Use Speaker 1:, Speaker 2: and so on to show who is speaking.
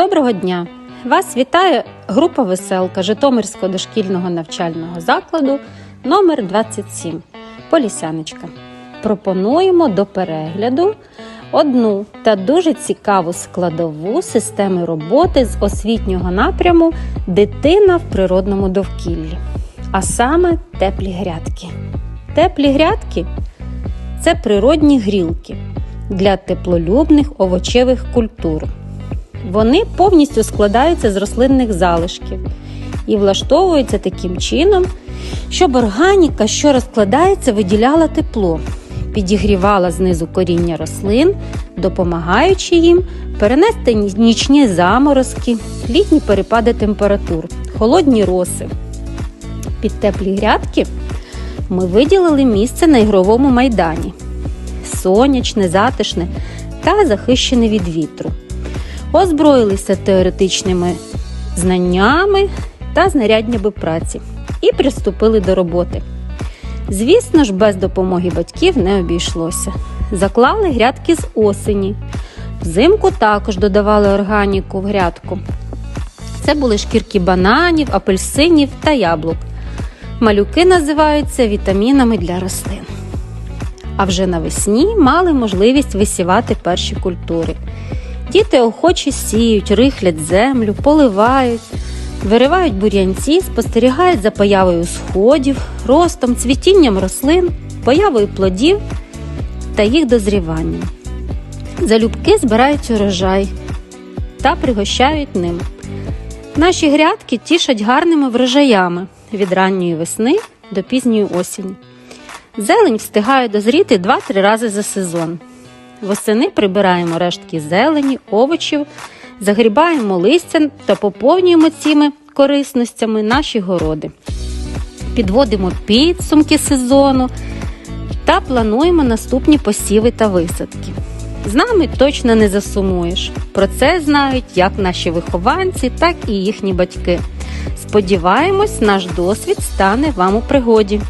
Speaker 1: Доброго дня! Вас вітає група Веселка Житомирського дошкільного навчального закладу номер 27 Полісяночка. Пропонуємо до перегляду одну та дуже цікаву складову системи роботи з освітнього напряму Дитина в природному довкіллі, а саме теплі грядки. Теплі грядки це природні грілки для теплолюбних овочевих культур. Вони повністю складаються з рослинних залишків і влаштовуються таким чином, щоб органіка, що розкладається, виділяла тепло, підігрівала знизу коріння рослин, допомагаючи їм перенести нічні заморозки, літні перепади температур, холодні роси. Під теплі грядки ми виділили місце на ігровому майдані сонячне, затишне та захищене від вітру. Озброїлися теоретичними знаннями та знаряднями праці і приступили до роботи. Звісно ж, без допомоги батьків не обійшлося. Заклали грядки з осені. Взимку також додавали органіку в грядку. Це були шкірки бананів, апельсинів та яблук. Малюки називаються вітамінами для рослин. А вже навесні мали можливість висівати перші культури. Діти охоче сіють, рихлять землю, поливають, виривають бур'янці, спостерігають за появою сходів, ростом, цвітінням рослин, появою плодів та їх дозріванням. Залюбки збирають урожай та пригощають ним. Наші грядки тішать гарними врожаями від ранньої весни до пізньої осені. Зелень встигає дозріти 2-3 рази за сезон. Восени прибираємо рештки зелені, овочів, загрібаємо листя та поповнюємо цими корисностями наші городи. Підводимо підсумки сезону та плануємо наступні посіви та висадки. З нами точно не засумуєш. Про це знають як наші вихованці, так і їхні батьки. Сподіваємось, наш досвід стане вам у пригоді.